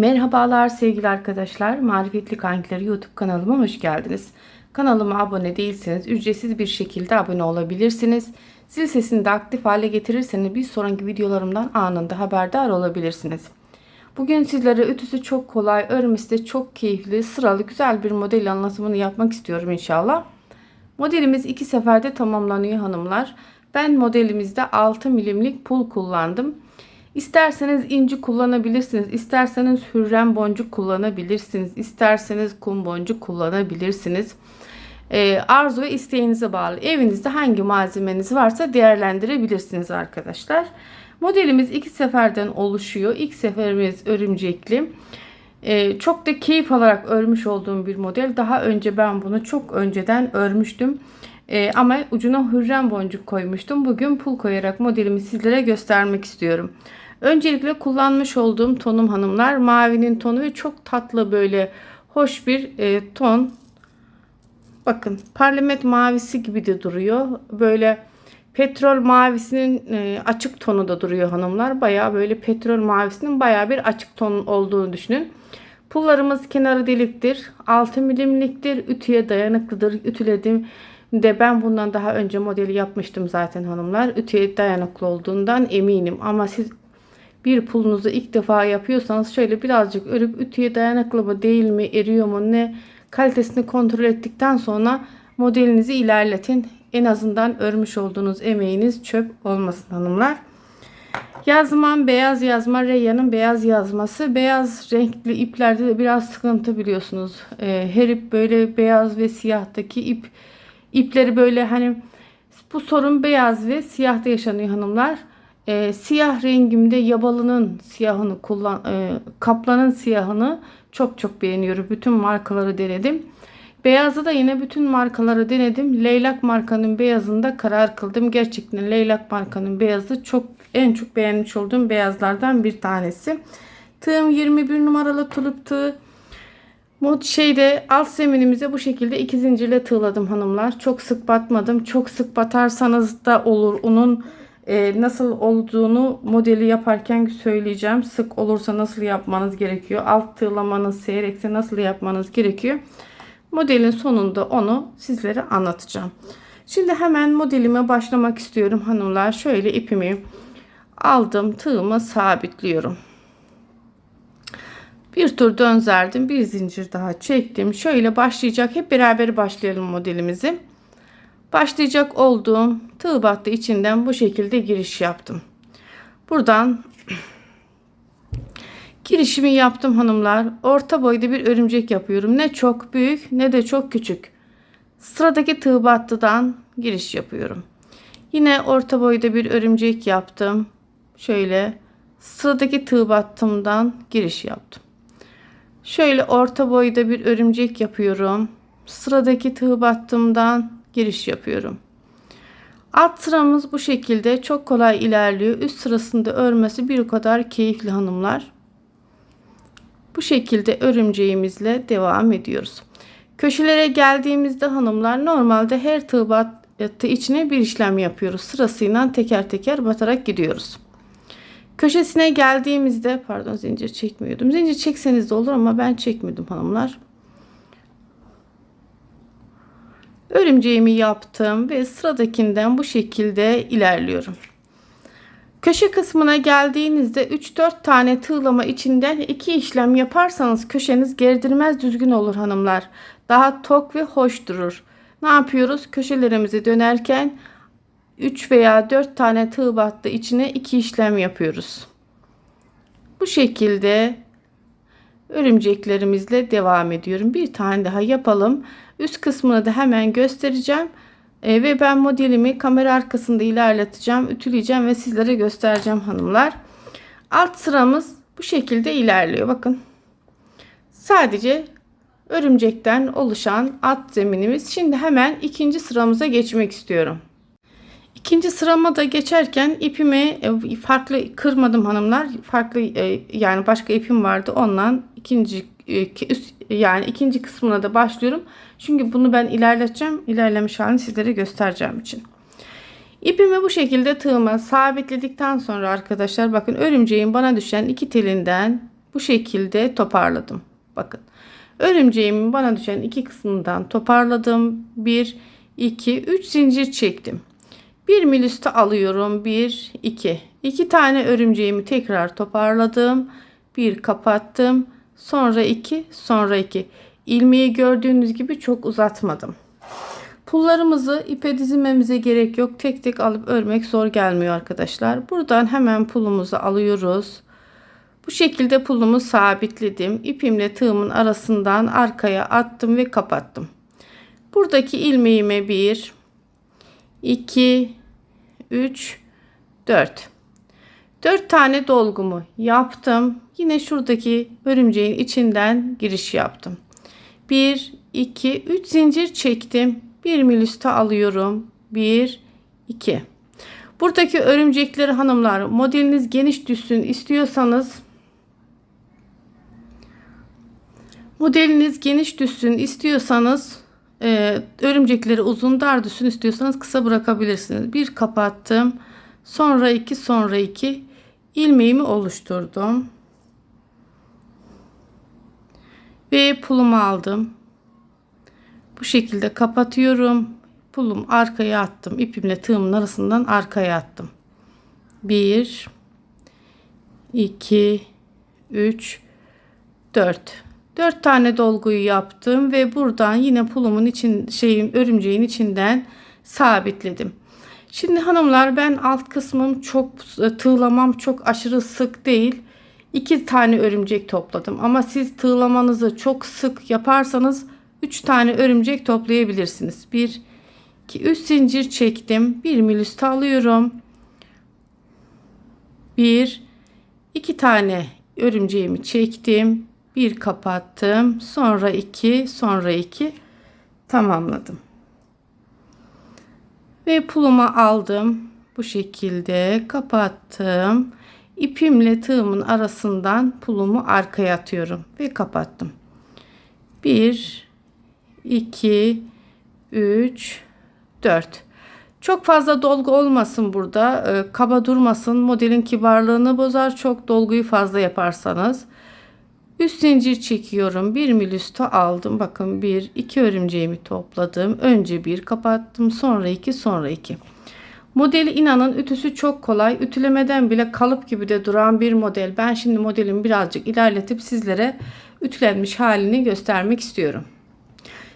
Merhabalar sevgili arkadaşlar. Marifetli Kankileri YouTube kanalıma hoş geldiniz. Kanalıma abone değilseniz ücretsiz bir şekilde abone olabilirsiniz. Zil sesini de aktif hale getirirseniz bir sonraki videolarımdan anında haberdar olabilirsiniz. Bugün sizlere ütüsü çok kolay, örmesi de çok keyifli, sıralı güzel bir model anlatımını yapmak istiyorum inşallah. Modelimiz iki seferde tamamlanıyor hanımlar. Ben modelimizde 6 milimlik pul kullandım. İsterseniz inci kullanabilirsiniz. isterseniz hürrem boncuk kullanabilirsiniz. isterseniz kum boncuk kullanabilirsiniz. Ee, arzu ve isteğinize bağlı. Evinizde hangi malzemeniz varsa değerlendirebilirsiniz arkadaşlar. Modelimiz iki seferden oluşuyor. İlk seferimiz örümcekli. Ee, çok da keyif alarak örmüş olduğum bir model. Daha önce ben bunu çok önceden örmüştüm. Ee, ama ucuna hürrem boncuk koymuştum. Bugün pul koyarak modelimi sizlere göstermek istiyorum. Öncelikle kullanmış olduğum tonum hanımlar mavinin tonu ve çok tatlı böyle hoş bir e, ton. Bakın parlament mavisi gibi de duruyor. Böyle petrol mavisinin e, açık tonu da duruyor hanımlar. Baya böyle petrol mavisinin baya bir açık ton olduğunu düşünün. Pullarımız kenarı deliktir. 6 milimliktir. Ütüye dayanıklıdır. Ütüledim de ben bundan daha önce modeli yapmıştım zaten hanımlar. Ütüye dayanıklı olduğundan eminim. Ama siz bir pulunuzu ilk defa yapıyorsanız şöyle birazcık örüp ütüye dayanıklı mı değil mi eriyor mu ne kalitesini kontrol ettikten sonra modelinizi ilerletin. En azından örmüş olduğunuz emeğiniz çöp olmasın hanımlar. Yazmam beyaz yazma Reyyan'ın beyaz yazması. Beyaz renkli iplerde de biraz sıkıntı biliyorsunuz. Ee, her ip böyle beyaz ve siyahtaki ip ipleri böyle hani bu sorun beyaz ve siyahta yaşanıyor hanımlar. Ee, siyah rengimde yabalının siyahını kullan e, kaplanın siyahını çok çok beğeniyorum. Bütün markaları denedim. Beyazı da yine bütün markaları denedim. Leylak markanın beyazında karar kıldım. Gerçekten Leylak markanın beyazı çok en çok beğenmiş olduğum beyazlardan bir tanesi. Tığım 21 numaralı tulip tığ. Mod şeyde alt zeminimize bu şekilde iki zincirle tığladım hanımlar. Çok sık batmadım. Çok sık batarsanız da olur. Onun e, nasıl olduğunu modeli yaparken söyleyeceğim. Sık olursa nasıl yapmanız gerekiyor. Alt tığlamanız seyrekse nasıl yapmanız gerekiyor. Modelin sonunda onu sizlere anlatacağım. Şimdi hemen modelime başlamak istiyorum hanımlar. Şöyle ipimi aldım. Tığımı sabitliyorum. Bir tur dönzerdim. Bir zincir daha çektim. Şöyle başlayacak. Hep beraber başlayalım modelimizi. Başlayacak olduğum tığ battı içinden bu şekilde giriş yaptım. Buradan girişimi yaptım hanımlar. Orta boyda bir örümcek yapıyorum. Ne çok büyük ne de çok küçük. Sıradaki tığ battıdan giriş yapıyorum. Yine orta boyda bir örümcek yaptım. Şöyle sıradaki tığ battımdan giriş yaptım. Şöyle orta boyda bir örümcek yapıyorum. Sıradaki tığ battımdan giriş yapıyorum. Alt sıramız bu şekilde çok kolay ilerliyor. Üst sırasında örmesi bir o kadar keyifli hanımlar. Bu şekilde örümceğimizle devam ediyoruz. Köşelere geldiğimizde hanımlar normalde her tığ battı içine bir işlem yapıyoruz. Sırasıyla teker teker batarak gidiyoruz. Köşesine geldiğimizde pardon zincir çekmiyordum. Zincir çekseniz de olur ama ben çekmedim hanımlar. Örümceğimi yaptım ve sıradakinden bu şekilde ilerliyorum. Köşe kısmına geldiğinizde 3-4 tane tığlama içinden iki işlem yaparsanız köşeniz gerdirmez düzgün olur hanımlar. Daha tok ve hoş durur. Ne yapıyoruz? Köşelerimizi dönerken 3 veya 4 tane tığ battı içine iki işlem yapıyoruz. Bu şekilde örümceklerimizle devam ediyorum. Bir tane daha yapalım. Üst kısmını da hemen göstereceğim. E, ve ben modelimi kamera arkasında ilerleteceğim, ütüleyeceğim ve sizlere göstereceğim hanımlar. Alt sıramız bu şekilde ilerliyor. Bakın. Sadece örümcekten oluşan alt zeminimiz. Şimdi hemen ikinci sıramıza geçmek istiyorum. İkinci sırama da geçerken ipimi e, farklı kırmadım hanımlar. Farklı e, yani başka ipim vardı. Ondan ikinci e, yani ikinci kısmına da başlıyorum. Çünkü bunu ben ilerleteceğim. İlerlemiş halini sizlere göstereceğim için. İpimi bu şekilde tığıma sabitledikten sonra arkadaşlar bakın örümceğin bana düşen iki telinden bu şekilde toparladım. Bakın. Örümceğimin bana düşen iki kısmından toparladım. 1 2 3 zincir çektim. 1 mil üstü alıyorum. 1 2 2 tane örümceğimi tekrar toparladım. Bir kapattım. Sonra 2, sonra 2. İlmeği gördüğünüz gibi çok uzatmadım. Pullarımızı ipe dizmemize gerek yok. Tek tek alıp örmek zor gelmiyor arkadaşlar. Buradan hemen pulumuzu alıyoruz. Bu şekilde pulumu sabitledim. İpimle tığımın arasından arkaya attım ve kapattım. Buradaki ilmeğime 1 2 3 4 4 tane dolgumu yaptım. Yine şuradaki örümceğin içinden giriş yaptım. 1 2 3 zincir çektim. 1 mil üstü alıyorum. 1 2 Buradaki örümcekleri hanımlar modeliniz geniş düşsün istiyorsanız modeliniz geniş düşsün istiyorsanız e, örümcekleri uzun dar düşsün istiyorsanız kısa bırakabilirsiniz. Bir kapattım. Sonra iki sonra iki ilmeğimi oluşturdum. Ve pulumu aldım. Bu şekilde kapatıyorum. Pulum arkaya attım. İpimle tığımın arasından arkaya attım. 1 2 3 4 4 tane dolguyu yaptım ve buradan yine pulumun için şeyin örümceğin içinden sabitledim. Şimdi hanımlar ben alt kısmım çok tığlamam çok aşırı sık değil. İki tane örümcek topladım ama siz tığlamanızı çok sık yaparsanız 3 tane örümcek toplayabilirsiniz. 1 2 3 zincir çektim. 1 mil üstü alıyorum. 1 2 tane örümceğimi çektim. Bir kapattım. Sonra 2, sonra 2 tamamladım. Ve pulumu aldım. Bu şekilde kapattım. İpimle tığımın arasından pulumu arkaya atıyorum ve kapattım. 1 2 3 4 çok fazla dolgu olmasın burada. Ee, kaba durmasın. Modelin kibarlığını bozar. Çok dolguyu fazla yaparsanız. Üst zincir çekiyorum. 1 mil üstü aldım. Bakın 1 2 örümceğimi topladım. Önce bir kapattım. Sonra 2 sonra 2. Modeli inanın ütüsü çok kolay. Ütülemeden bile kalıp gibi de duran bir model. Ben şimdi modelimi birazcık ilerletip sizlere ütülenmiş halini göstermek istiyorum.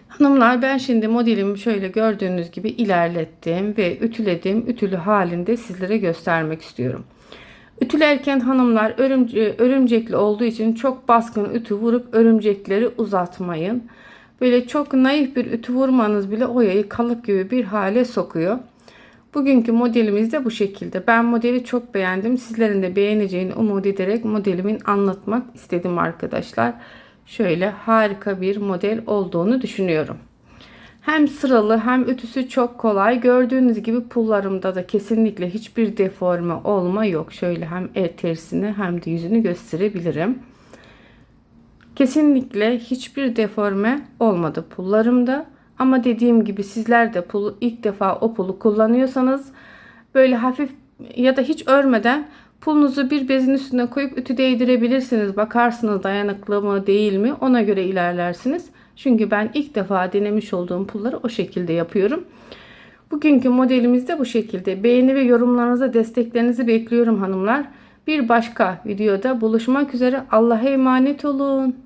Hanımlar ben şimdi modelimi şöyle gördüğünüz gibi ilerlettim ve ütüledim. Ütülü halinde sizlere göstermek istiyorum. Ütülerken hanımlar örümce, örümcekli olduğu için çok baskın ütü vurup örümcekleri uzatmayın. Böyle çok naif bir ütü vurmanız bile oyayı kalıp gibi bir hale sokuyor. Bugünkü modelimiz de bu şekilde. Ben modeli çok beğendim. Sizlerin de beğeneceğini umut ederek modelimin anlatmak istedim arkadaşlar. Şöyle harika bir model olduğunu düşünüyorum. Hem sıralı hem ütüsü çok kolay. Gördüğünüz gibi pullarımda da kesinlikle hiçbir deforme olma yok. Şöyle hem el tersini hem de yüzünü gösterebilirim. Kesinlikle hiçbir deforme olmadı pullarımda. Ama dediğim gibi sizler de pulu ilk defa o pulu kullanıyorsanız böyle hafif ya da hiç örmeden pulunuzu bir bezin üstüne koyup ütü değdirebilirsiniz. Bakarsınız dayanıklı mı değil mi ona göre ilerlersiniz. Çünkü ben ilk defa denemiş olduğum pulları o şekilde yapıyorum. Bugünkü modelimiz de bu şekilde. Beğeni ve yorumlarınızı, desteklerinizi bekliyorum hanımlar. Bir başka videoda buluşmak üzere. Allah'a emanet olun.